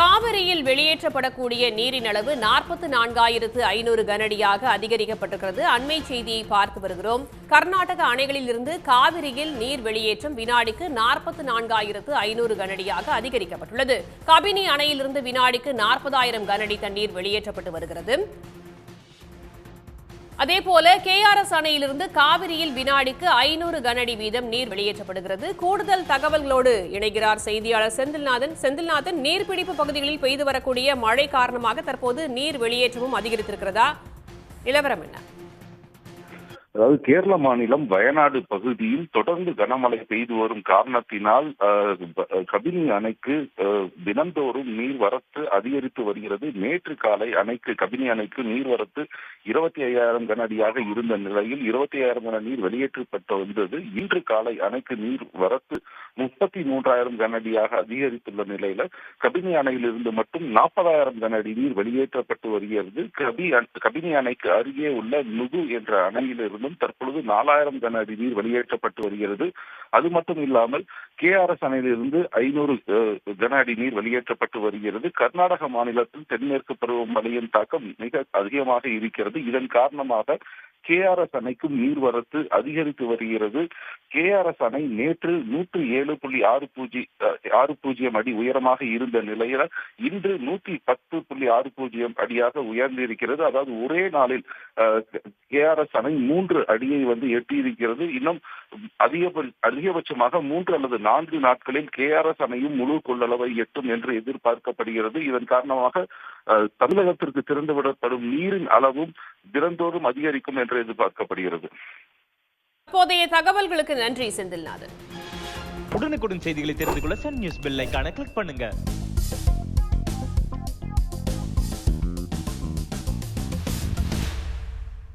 காவிரியில் வெளியேற்றப்படக்கூடிய நீரின் அளவு நாற்பத்தி நான்காயிரத்து ஐநூறு கனடியாக அதிகரிக்கப்பட்டிருக்கிறது. அண்மை செய்தியை பார்த்து வருகிறோம். கர்நாடக அணைகளில் இருந்து காவிரியில் நீர் வெளியேற்றம் வினாடிக்கு நாற்பத்தி நான்காயிரத்து ஐநூறு கனடியாக அதிகரிக்கப்பட்டுள்ளது. கபினி அணையிலிருந்து வினாடிக்கு நாற்பதாயிரம் கனடி தண்ணீர் வெளியேற்றப்பட்டு வருகிறது. அதேபோல கேஆர்எஸ் அணையிலிருந்து காவிரியில் வினாடிக்கு ஐநூறு கனஅடி வீதம் நீர் வெளியேற்றப்படுகிறது. கூடுதல் தகவல்களோடு இணைகிறார் செய்தியாளர் செந்தில்நாதன். செந்தில்நாதன் நீர்பிடிப்பு பகுதிகளில் பெய்து வரக்கூடிய மழை காரணமாக தற்போது நீர் வெளியேற்றமும் அதிகரித்திருக்கிறதா? நிலவரம் என்ன? அதாவது கேரள மாநிலம் வயநாடு பகுதியில் தொடர்ந்து கனமழை பெய்து வரும் காரணத்தினால் கபினி அணைக்கு தினந்தோறும் நீர்வரத்து அதிகரித்து வருகிறது. நேற்று காலை அணைக்கு கபினி அணைக்கு நீர்வரத்து இருபத்தி ஐயாயிரம் கன அடியாக இருந்த நிலையில் இருபத்தி ஐயாயிரம் கன நீர் வெளியேற்றப்பட்டு வந்தது. இன்று காலை அணைக்கு நீர் வரத்து முப்பத்தி மூன்றாயிரம் கன அடியாக அதிகரித்துள்ள நிலையில கபினி அணையிலிருந்து மட்டும் நாற்பதாயிரம் கன அடி நீர் வெளியேற்றப்பட்டு வருகிறது. கபி கபினி அணைக்கு அருகே உள்ள நுகு என்ற அணையிலிருந்து இருந்தும் தற்பொழுது நாலாயிரம் கன அடி நீர் வெளியேற்றப்பட்டு வருகிறது. அது மட்டும் இல்லாமல் கே ஆர் எஸ் அணையிலிருந்து ஐநூறு கன அடி நீர் வெளியேற்றப்பட்டு வருகிறது. கர்நாடக மாநிலத்தில் தென்மேற்கு பருவமழையின் தாக்கம் மிக அதிகமாக இருக்கிறது. இதன் காரணமாக கேஆர்எஸ் அணைக்கும் நீர்வரத்து அதிகரித்து வருகிறது. கேஆர்எஸ் அணை நேற்று நூற்று ஏழு புள்ளி ஆறு பூஜ்ஜி ஆறு பூஜ்ஜியம் அடி உயரமாக இருந்த நிலையில இன்று நூத்தி பத்து புள்ளி ஆறு பூஜ்ஜியம் அடியாக உயர்ந்திருக்கிறது. அதாவது ஒரே நாளில் கேஆர்எஸ் அணை மூன்று அடியை வந்து எட்டியிருக்கிறது. இன்னும் அதிக அதிகபட்சமாக மூன்று அல்லது நான்கு நாட்களில் கேஆர்எஸ் அணையும் முழு கொள்ளளவை எட்டும் என்று எதிர்பார்க்கப்படுகிறது. இதன் காரணமாக தமிழகத்திற்கு திறந்துவிடப்படும் நீரின் அளவும் தினந்தோறும் அதிகரிக்கும் என்று எதிர்பார்க்கப்படுகிறது. தற்போதைய தகவல்களுக்கு நன்றி செந்தில்நாதன். உடனுக்குடன் செய்திகளை தெரிந்து கொள்ள சன் நியூஸ் பெல் ஐகானை கிளிக் பண்ணுங்க.